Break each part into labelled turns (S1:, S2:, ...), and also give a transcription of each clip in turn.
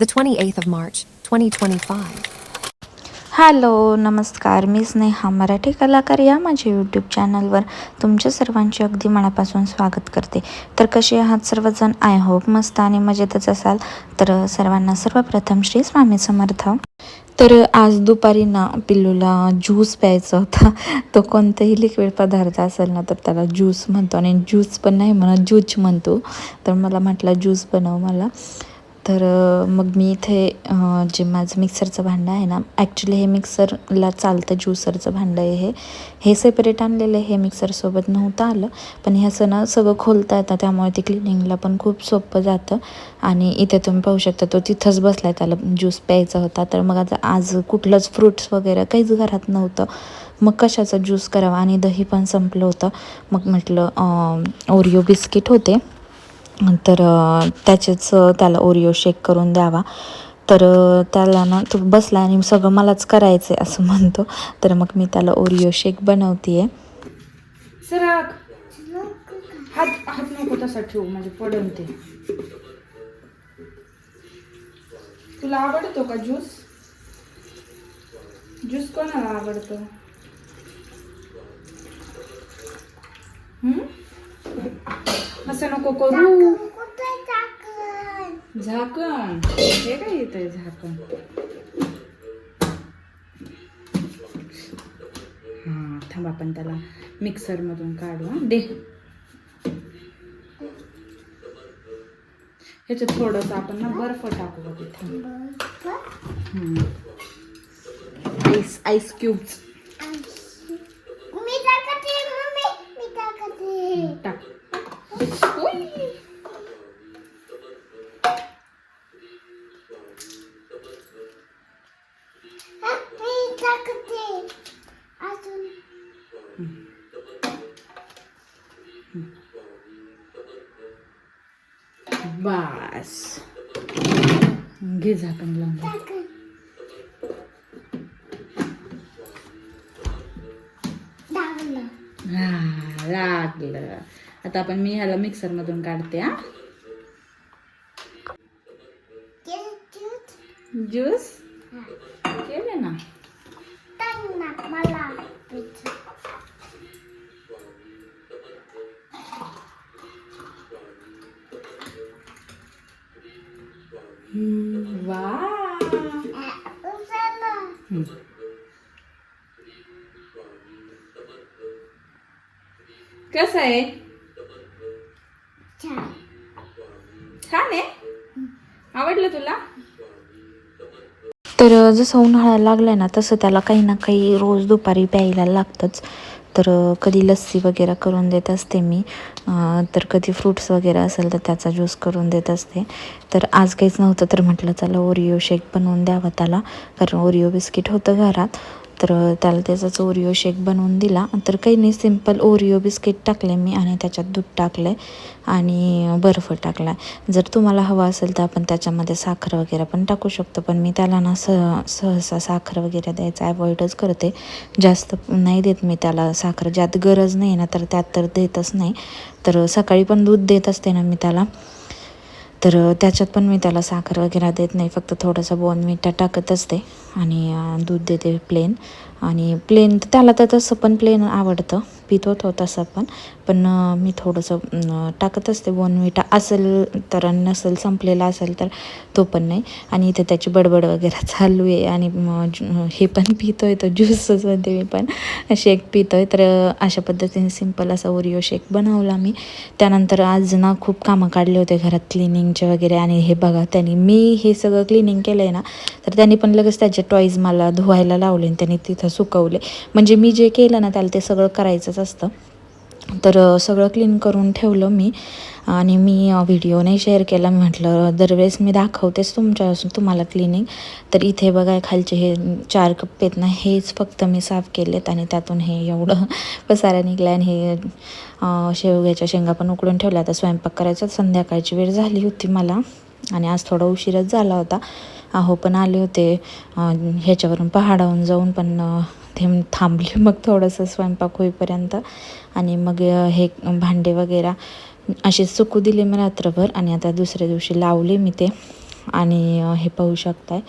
S1: the 28th of March, 2025.
S2: Hello नमस्कार. मी स्नेहा मराठी कलाकार या माझ्या यूट्यूब चॅनलवर तुमच्या सर्वांचे अगदी मनापासून स्वागत करते. तर कसे आहात सर्वजण? आय होप मस्त आणि मजेतच असाल. तर सर्वांना सर्वप्रथम श्री स्वामी समर्थ. तर आज दुपारी ना पिल्लूला ज्यूस प्यायचा होता. तो कोणताही लिक्विड पदार्थ असेल ना तर त्याला ज्यूस म्हणतो. आणि ज्यूस पण नाही म्हणत ज्यूच म्हणतो. तर मला म्हटलं ज्यूस बनव मला. तर मग मी इथे जे माझं मिक्सरचं भांडं आहे ना ॲक्च्युली हे मिक्सरला चालतं ज्युसरचं भांडं आहे हे. हे सेपरेट आणलेलं आहे हे मिक्सरसोबत नव्हतं आलं. पण ह्याचं ना सगळं खोलता येतं त्यामुळे ते क्लिनिंगला पण खूप सोपं जातं. आणि इथे तुम्ही पाहू शकता तो तिथंच बसला आहे त्याला ज्यूस प्यायचा होता. तर मग आता आज कुठलंच फ्रुट्स वगैरे काहीच घरात नव्हतं. मग कशाचा ज्यूस करावा? आणि दही पण संपलं होतं. मग म्हटलं ओरिओ बिस्किट होते. तर त्याचेच त्याला ओरिओ शेक करून द्यावा. तर त्याला ना तो बसला आणि सगळं मलाच करायचं आहे असं म्हणतो. तर मग मी त्याला ओरिओ शेक बनवते आहे
S3: सराग हात हात नको तसा ठेवू म्हणजे पडून ते. तुला आवडतो का ज्यूस ज्यूस कोणाला आवडतो? असं नको करू झाकण? हे काय येत आहे झाकण? हा थांब आपण त्याला मिक्सरमधून काढू हा. दे. ह्याच्यात थोडंसं आपण ना बर्फ टाकू हम्म. आईस आईस क्यूब्स बास. घे झाकण लावून. हा लागलं. आता आपण मी ह्याला मिक्सर मधून काढते हा. ज्यूस वा. कसं आहे?
S4: छान
S3: आहे. आवडलं तुला?
S2: तर जसं उन्हाळा लागलाय ना तसं त्याला काही ना काही रोज दुपारी प्यायला लागतंच. तर कधी लस्सी वगैरे करून देत असते मी. तर कधी फ्रूट्स वगैरे असेल तर त्याचा ज्यूस करून देत असते. तर आज काहीच नव्हतं तर म्हटलं चला ओरिओ शेक बनवून द्यावा त्याला. कारण ओरिओ बिस्किट होतं घरात. तर त्याला त्याचाच ओरिओ शेक बनवून दिला. तर काही नाही सिंपल ओरिओ बिस्किट टाकले मी आणि त्याच्यात दूध टाकलं आणि बर्फ टाकला. जर तुम्हाला हवा असेल तर आपण त्याच्यामध्ये साखर वगैरे पण टाकू शकतो पण मी त्याला ना सह सहसा साखर वगैरे द्यायचं अवॉइडच करते. जास्त नाही देत मी त्याला साखर ज्यात गरज नाही ना तर त्यात तर देतच नाही. तर सकाळी पण दूध देत असते ना मी त्याला. तर त्याच्यात पण मी त्याला साखर वगैरे देत नाही. फक्त थोडंसं बोनमिटा टाकत असते आणि दूध देते प्लेन आणि प्लेन त्याला तर तसं पण प्लेन आवडतं. पितो तो तसं पण. पण मी थोडंसं टाकत असते. बोनविटा असेल तर नसेल संपलेला असेल तर तो पण नाही. आणि इथे त्याची बडबड वगैरे चालू आहे. आणि हे पण पितो आहे तो ज्यूसच म्हणते मी पण शेक पितो आहे तर अशा पद्धतीने सिंपल असा ओरिओ शेक बनवला मी. त्यानंतर आज ना खूप कामं काढले होते घरात क्लिनिंगचे वगैरे. आणि हे बघा त्यांनी मी हे सगळं क्लिनिंग केलं आहे ना तर त्यांनी पण लगेच त्याचे टॉईज मला धुवायला लावले आणि त्यांनी तिथं सुकवले. म्हणजे मी जे केलं ना त्याला ते सगळं करायचंच असतं. तर सगळं क्लीन करून ठेवलं मी. आणि मी व्हिडिओ नाही शेअर केला. म्हटलं दरवेळेस मी दाखवतेच तुमच्या तुम्हाला क्लिनिंग तर इथे बघा खालचे हे चार कप आहेत ना हेच फक्त मी साफ केलेत आणि त्यातून हे एवढं पसारा निघला आणि हे शेवग्याच्या शेंगा पण उकडून ठेवल्या. आता स्वयंपाक करायचा. संध्याकाळची वेळ झाली होती मला. आणि आज थोडा उशीरच झाला होता. अहो पण आले होते. ह्याच्यावरून पहाडावरून जाऊन पण ते थांबले. मग थोडंसं स्वयंपाक होईपर्यंत. आणि मग हे भांडे वगैरे असे सुकू दिले मी रात्रभर. आणि आता दुसऱ्या दिवशी लावले मी ते. आणि हे पाहू शकताय.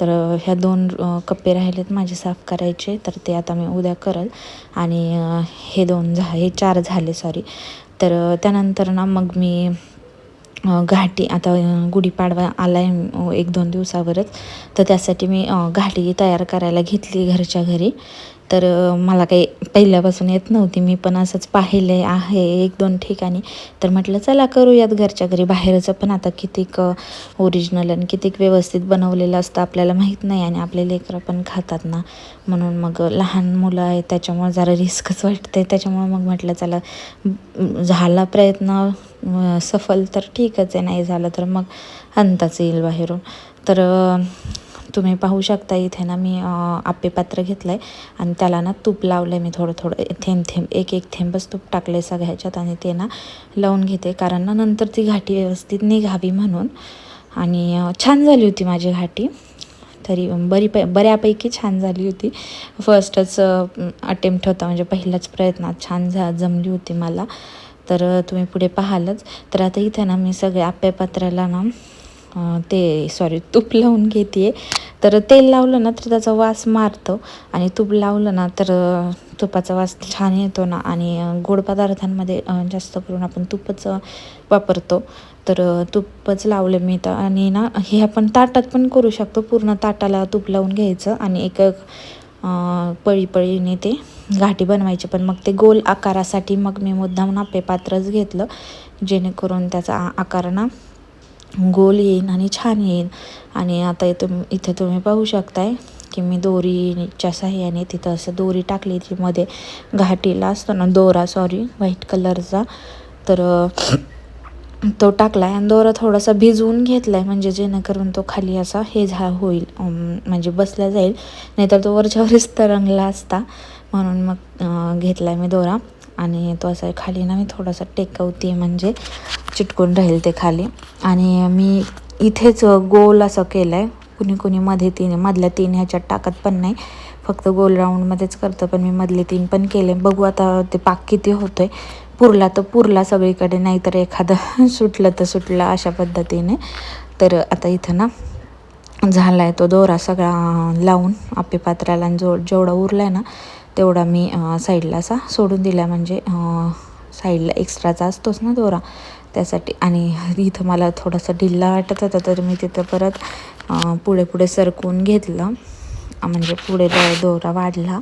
S2: तर ह्या दोन कप्पे राहिलेत माझे साफ करायचे. तर ते आता मी उद्या करल. आणि हे दोन झा हे चार झाले सॉरी तर त्यानंतर ना मग मी घाटी आता गुढीपाडवा आला आहे एक दोन दिवसावरच. तर त्यासाठी मी घाटी तयार करायला घेतली घरच्या घरी. तर मला काही पहिल्यापासून येत नव्हती. मी पण असंच पाहिले आहे एक दोन ठिकाणी. तर म्हटलं चला करूयात घरच्या घरी. बाहेरचं पण आता कितीक ओरिजिनल आणि कितीक व्यवस्थित बनवलेलं असतं आपल्याला माहीत नाही आणि आपले लेकरं पण खातात ना. म्हणून मग लहान मुलं आहे त्याच्यामुळे जरा रिस्कच वाटते. त्याच्यामुळे मग म्हटलं चला झाला प्रयत्न सफल तर ठीकच आहे. नाही झालं तर मग आणताच येईल बाहेरून. तर तुम्ही पाहू शकता इथे ना मी अ, पात्र घेतलं आहे आणि त्याला ना तूप लावलं आहे मी थोडं थोडं थेंब थेंब एक एक थेंबच तूप टाकलं आहे सगळ्याच्यात आणि ते ना लावून घेते. कारण ना नंतर ती घाटी व्यवस्थित निघावी म्हणून. आणि छान झाली होती माझी घाटी. तरी बरी पै बऱ्यापैकी छान झाली होती. फर्स्टच अटेम्प्ट होता म्हणजे पहिल्याच प्रयत्नात छान झा जमली होती मला. तर तुम्ही पुढे पाहालच. तर आता इथे ना मी सगळे आप्यापात्राला ना ते सॉरी तूप लावून घेते तर तेल लावलं ना तर त्याचा वास मारतो. आणि तूप लावलं ना तर तुपाचा वास छान येतो ना. आणि गोड पदार्थांमध्ये जास्त करून आपण तूपच वापरतो. तर तूपच लावलं मी तर. आणि ना हे आपण ताटात पण करू शकतो. पूर्ण ताटाला तूप लावून घ्यायचं. आणि एक पळीपळीने पळी पळीने ते घाटी बनवायची. पण मग ते गोल आकारासाठी मग मी मुद्दाम नापे पात्रच घेतलं. जेणेकरून त्याचा आकार ना गोल येईन आणि छान येईन. आणि आता तुम इथे तुम्ही पाहू शकताय की मी दोरीच्या साह्याने तिथं असं दोरी टाकली ती मध्ये घाटीला असतो ना दोरा सॉरी व्हाईट कलरचा तर तो टाकला आहे आणि दोरा थोडासा भिजवून घेतला आहे म्हणजे जेणेकरून तो खाली असा हे झा होईल म्हणजे बसला जाईल. नाहीतर तो वरच्यावरच तरंगला असता. म्हणून मग घेतला आहे मी दोरा. आणि तो असा खाली ना मी थोडासा टेकवते म्हणजे चिटकून राहील ते खाली. आणि मी इथेच गोल असं केलं आहे कुणी कुणी मध्ये तीन मधल्या तीन ह्याच्यात टाकत पण नाही. फक्त गोल राऊंडमध्येच करतं पण मी मधले तीन पण केले. बघू आता ते पाक किती होतं आहे पुरला तर पुरला सगळीकडे नाहीतर एखादं सुटलं तर सुटलं अशा पद्धतीने. तर आता इथं ना झाला आहे तो दोरा सगळा लावून आपे पात्राला. आणि जो जेवढा उरला आहे ना तेवढा मी साईडला असा सोडून दिला म्हणजे साईडला एक्स्ट्राचा असतोच ना दोरा. त्यासाठी. आणि इथं मला थोडासा ढिल्ला वाटत होता तर मी तिथं परत पुढे पुढे सरकवून घेतलं. म्हणजे पुढे दोरा वाढला.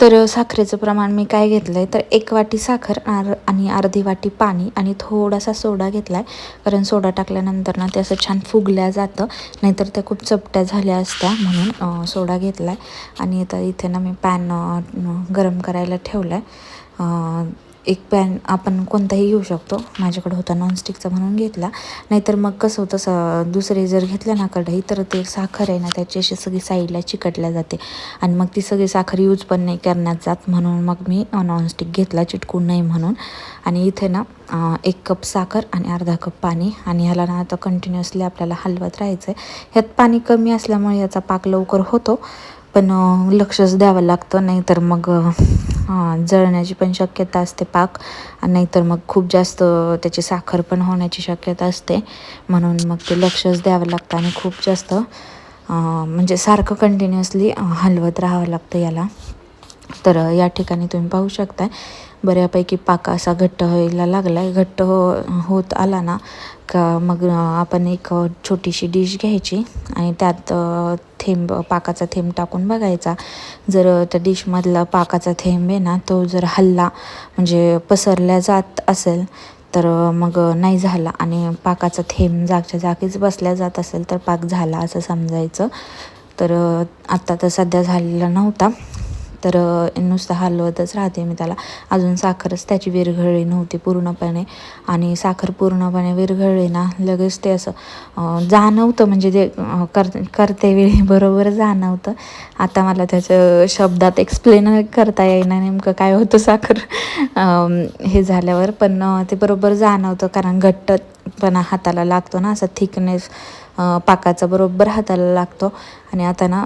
S2: तर साखरेचं प्रमाण मी काय घेतलं आहे तर एक वाटी साखर आर आणि अर्धी वाटी पाणी आणि थोडासा सोडा घेतला आहे कारण सोडा टाकल्यानंतर ना ते असं छान फुगल्या जातं. नाहीतर त्या खूप चपट्या झाल्या असत्या म्हणून सोडा घेतला आहे आणि आता इथे ना मी पॅन गरम करायला ठेवला आहे एक पॅन आपण कोणताही घेऊ शकतो. माझ्याकडे होता नॉनस्टिकचा म्हणून घेतला. नाहीतर मग कसं होतं स दुसरे जर घेतलं ना कढई तर ते साखर आहे ना त्याची अशी सगळी साईडला चिकटल्या जाते. आणि मग ती सगळी साखर यूज पण नाही करण्यात जात. म्हणून मग मी नॉनस्टिक घेतला चिटकून नाही म्हणून. आणि इथे ना एक कप साखर आणि अर्धा कप पाणी. आणि ह्याला ना आता कंटिन्युअसली आपल्याला हलवत राहायचं आहे ह्यात पाणी कमी असल्यामुळे याचा पाक लवकर होतो. पण लक्षच द्यावं लागतं नाहीतर मग जळण्याची पण शक्यता असते पाक. आणि नाहीतर मग खूप जास्त त्याची साखर पण होण्याची शक्यता असते. म्हणून मग ते लक्षच द्यावं लागतं आणि खूप जास्त म्हणजे सारखं कंटिन्युअसली हलवत राहावं लागतं याला. तर या ठिकाणी तुम्ही पाहू शकताय. बऱ्यापैकी पाक असा घट्ट व्हायला लागला आहे घट्ट हो होत आला ना का मग आपण एक छोटीशी डिश घ्यायची आणि त्यात थेंब पाकाचा थेंब टाकून बघायचा. जर त्या डिशमधला पाकाचा थेंब आहे ना तो जर हल्ला म्हणजे पसरल्या जात असेल तर मग नाही झाला. आणि पाकाचा थेंब जागच्या जागीच बसल्या जात असेल तर पाक झाला असं समजायचं. तर आत्ता तर सध्या झालेला नव्हता. तर नुसतं हलवतच राहते मी त्याला. अजून साखरच त्याची विरघळली नव्हती पूर्णपणे. आणि साखर पूर्णपणे विरघळली ना लगेच ते असं जाणवतं. म्हणजे ते कर करते वेळी बरोबर जाणवतं. आता मला त्याचं शब्दात एक्सप्लेन करता येईना नेमकं काय होतं साखर. हे झाल्यावर. पण ते बरोबर जाणवतं. कारण घट्टपणा हाताला लागतो ना असं थिकनेस पाकाचा बरोबर हाताला लागतो. आणि आता ना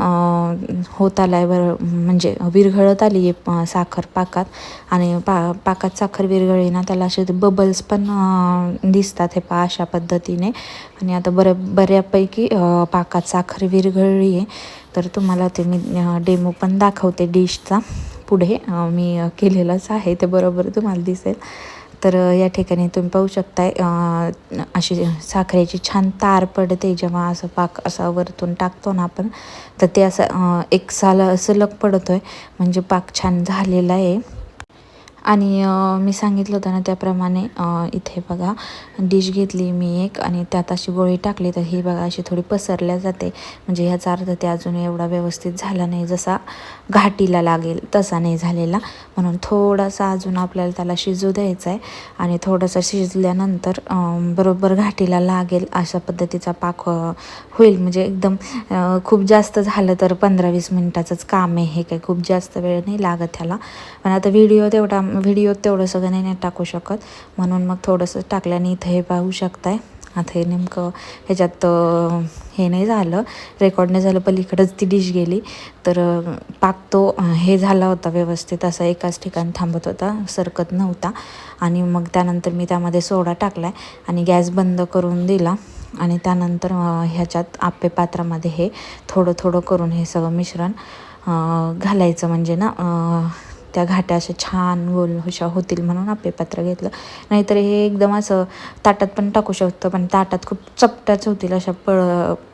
S2: होत आला आहे बरं म्हणजे विरघळत आली आहे साखर पाकात. आणि पा पाकात साखर विरघळली ना त्याला असे बबल्स पण दिसतात हे पा अशा पद्धतीने. आणि आता बरं बऱ्यापैकी पाकात साखर विरघळली आहे. तर तुम्हाला ते मी डेमो पण दाखवते डिशचा पुढे मी केलेलंच आहे ते बरोबर तुम्हाला दिसेल. तर या ठिकाणी तुम्ही पाहू शकताय अशी साखरेची छान तार पडते जेव्हा असं पाक असा वरतून टाकतो ना आपण तर ते असं एक साल सलग पडतो आहे म्हणजे पाक छान झालेला आहे. आणि मी सांगितलं होतं ना त्याप्रमाणे इथे बघा डिश घेतली मी एक आणि त्यात अशी गोळी टाकली तर ही बघा अशी थोडी पसरल्या जाते. म्हणजे ह्याचा अर्थ ते अजून एवढा व्यवस्थित झाला नाही जसा घाटीला लागेल तसा नाही झालेला. म्हणून थोडासा अजून आपल्याला त्याला शिजू द्यायचा आहे आणि थोडंसं शिजल्यानंतर बरोबर घाटीला लागेल अशा पद्धतीचा पाक होईल. म्हणजे एकदम खूप जास्त झालं तर पंधरा वीस मिनटाचंच काम आहे. हे काही खूप जास्त वेळ नाही लागत ह्याला. पण आता व्हिडिओ तेवढा व्हिडिओ तेवढं सगळं नाही नाही टाकू शकत. म्हणून मग थोडंसं टाकल्याने इथं हे पाहू शकताय. आता हे नेमकं ह्याच्यात हे नाही झालं. रेकॉर्ड नाही झालं पलीकडंच ती डिश गेली. तर पाक तो हे झाला होता व्यवस्थित. असा एकाच ठिकाणी थांबत होता सरकत नव्हता. आणि मग त्यानंतर मी त्यामध्ये सोडा टाकला आहे आणि गॅस बंद करून दिला. आणि त्यानंतर ह्याच्यात आप्पे पात्रामध्ये हे थोडं थोडं करून हे सगळं मिश्रण घालायचं. म्हणजे ना त्या घाट्या अशा छान गोल हुशा होतील म्हणून आप्पे पात्र घेतलं. नाहीतर हे एकदम असं ताटात पण टाकू शकतो पण ताटात खूप चपट्याच होतील अशा पळ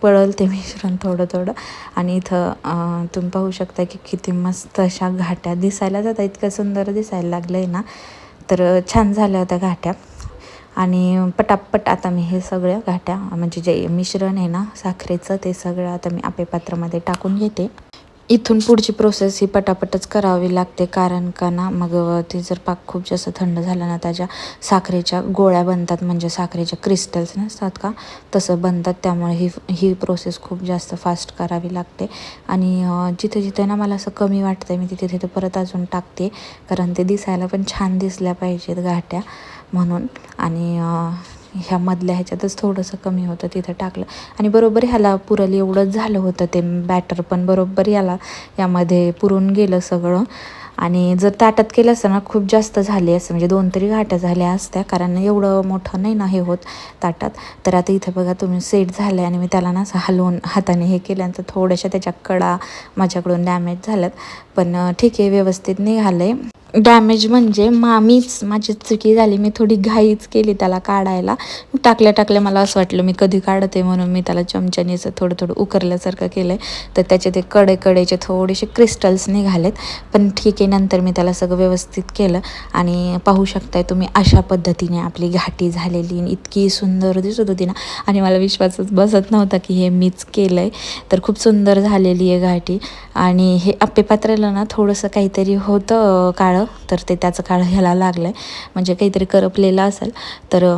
S2: पळल ते मिश्रण थोडं थोडं. आणि इथं तुम्ही पाहू शकता की किती मस्त अशा घाट्या दिसायला जातात. इतकं सुंदर दिसायला लागलं आहे ना. तर छान झाल्या होत्या घाट्या. आणि पटापट आता मी हे सगळ्या घाट्या म्हणजे जे मिश्रण आहे ना साखरेचं ते सगळं आता मी आपे पात्रामध्ये टाकून घेते. इथून पुढची प्रोसेस ही पटापटच करावी लागते. कारण का ना मग ते जर पाक खूप जास्त थंड झाला ना त्याच्या साखरेच्या गोळ्या बनतात. म्हणजे साखरेच्या क्रिस्टल्स नसतात का? तसं बनतात. त्यामुळे ही ही प्रोसेस खूप जास्त फास्ट करावी लागते. आणि जिथे जिथे ना मला असं कमी वाटतं मी तिथे तिथे परत अजून टाकते. कारण ते दिसायला पण छान दिसल्या पाहिजेत घाट्या म्हणून. आणि ह्या मधल्या ह्याच्यातच थोडंसं कमी होतं तिथं टाकलं. आणि बरोबर ह्याला पुरल एवढंच झालं होतं ते बॅटर पण बरोबर याला यामध्ये पुरून गेलं सगळं. आणि जर ताटात केलं असतं ना खूप जास्त झाले असं म्हणजे दोन तरी घाट्या झाल्या असत्या कारण एवढं मोठं नाही ना हे होत ताटात. तर आता इथं बघा तुम्ही सेट झालं आणि मी त्याला ना असं हलवून हाताने हे केल्यानंतर थोड्याशा त्याच्या कडा माझ्याकडून डॅमेज झाल्यात. पण ठीक आहे व्यवस्थित निघालं आहे डॅमेज म्हणजे मामीच माझी चुकी झाली मी थोडी घाईच केली त्याला काढायला. टाकल्या टाकल्या मला असं वाटलं मी कधी काढते म्हणून मी त्याला चमच्याने असं थोडं थोडं उकरल्यासारखं केलं आहे तर त्याचे ते कडे कडेचे थोडेसे क्रिस्टल्स निघालेत. पण ठीक आहे नंतर मी त्याला सगळं व्यवस्थित केलं. आणि पाहू शकताय तुम्ही अशा पद्धतीने आपली घाटी झालेली इतकी सुंदर दिसत होती ना. आणि मला विश्वासच बसत नव्हता की हे मीच केलं आहे तर खूप सुंदर झालेली आहे घाटी. आणि हे आप्पेपात्राला ना थोडंसं काहीतरी होतं काळं. तर ते त्याचं काळ ह्याला लागलं आहे म्हणजे काहीतरी करपलेलं असेल तर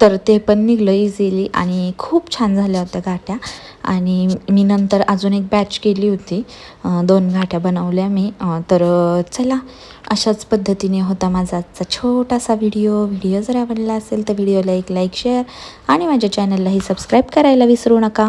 S2: तर ते पण निघलं इझिली आणि खूप छान झाल्या होत्या गाठ्या आणि मी नंतर अजून एक बॅच केली होती. दोन गाठ्या बनवल्या मी. तर चला अशाच पद्धतीने होता माझा आजचा छोटासा व्हिडिओ व्हिडिओ जर आवडला असेल तर व्हिडिओला एक लाईक शेअर आणि माझ्या चॅनललाही सबस्क्राईब करायला विसरू नका.